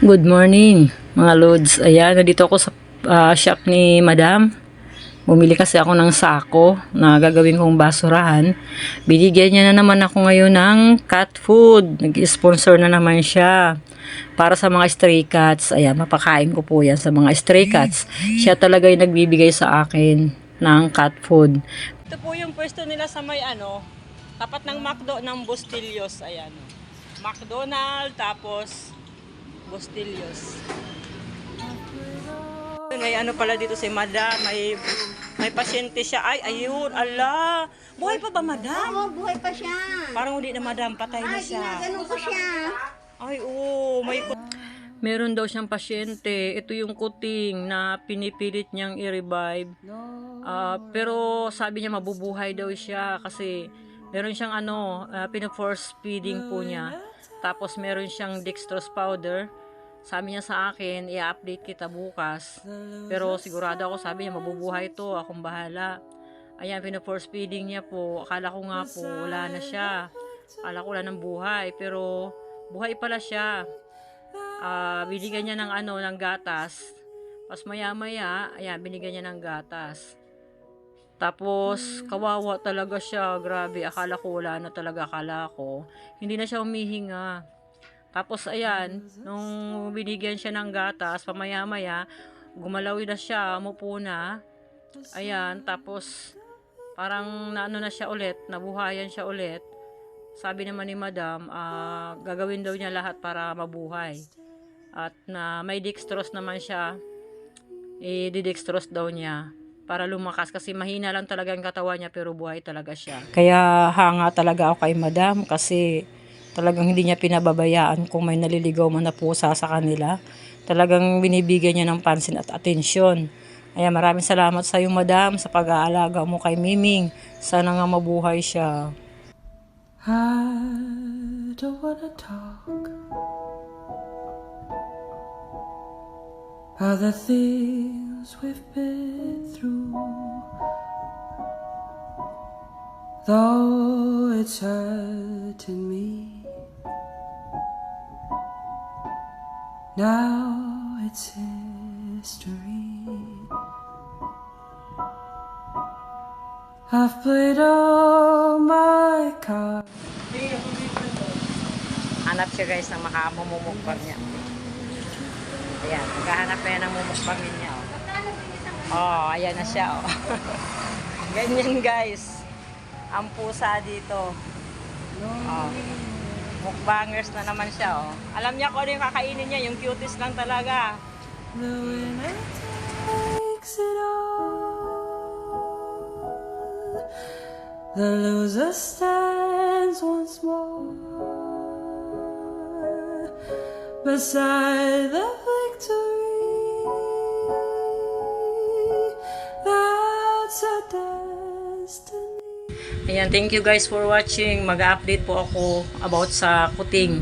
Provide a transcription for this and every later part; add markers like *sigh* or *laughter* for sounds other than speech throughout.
Good morning, mga lods. Ayan, nandito ako sa ah, shop ni Madam. Bumili kasi ako ng sako na gagawin kong basurahan. Binigyan niya na naman ako ngayon ng cat food. Nag-sponsor na naman siya para sa mga stray cats. Ayan, mapakain ko po yan sa mga stray cats. Siya talaga yung nagbibigay sa akin ng cat food. Ito po yung pwesto nila sa may ano, tapat ng McDo ng Bustillos. Ayan. McDonald, tapos Bustillos. May ano pala dito si Madam, may may pasyente siya. Ay, ayun, ala. Buhay pa ba, Madam? Oo, buhay pa siya. Parang hindi na, Madam, patay na Ay, siya. ginaganon ko siya. Ay, oo, may kut- Meron daw siyang pasyente. Ito yung kuting na pinipilit niyang i-revive. Ah, pero sabi niya mabubuhay daw siya kasi meron siyang ano, uh, pina-force feeding po niya. Tapos meron siyang dextrose powder. Sabi niya sa akin, i-update kita bukas. Pero sigurado ako, sabi niya, mabubuhay to, akong bahala. Ayan, pina-force feeding niya po. Akala ko nga po, wala na siya. Akala ko wala ng buhay. Pero, buhay pala siya. Ah, binigyan niya ng ano, ng gatas. Tapos maya-maya, ayan, binigyan niya ng gatas. Tapos, kawawa talaga siya. Grabe, akala ko wala na talaga. Akala ko, hindi na siya humihinga. Tapos, ayan, nung binigyan siya ng gatas, pamaya-maya, gumalaw na siya, umupo na. Ayan, tapos, parang naano na siya ulit, nabuhayan siya ulit. Sabi naman ni madam, ah, gagawin daw niya lahat para mabuhay. At na may dextrose naman siya, i-dextrose daw niya para lumakas kasi mahina lang talaga ang katawan niya pero buhay talaga siya. Kaya hanga talaga ako kay madam kasi talagang hindi niya pinababayaan kung may naliligaw man na pusa sa kanila. Talagang binibigyan niya ng pansin at atensyon. Ayan, maraming salamat sa iyo madam sa pag-aalaga mo kay Miming. Sana nga mabuhay siya. I don't wanna talk about the things we've been through. Though it's hurting me, now it's history. I've played all my cards. Hanap siya guys ng makamumukbang niya. Ayan, maghahanap na yan ng mumukbangin niya. Oh. ayan na siya. Oh. *laughs* Ganyan guys. Ang pusa dito. Oh. Mukbangers na naman siya. Oh. Alam niya kung ano yung kakainin niya. Yung cuties lang talaga. The. The loser stands once more beside the victory. Ayan, thank you guys for watching. Mag-update po ako about sa kuting.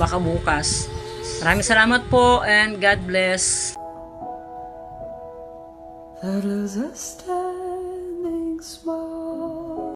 Baka bukas. Maraming salamat po and God bless. The loser standing small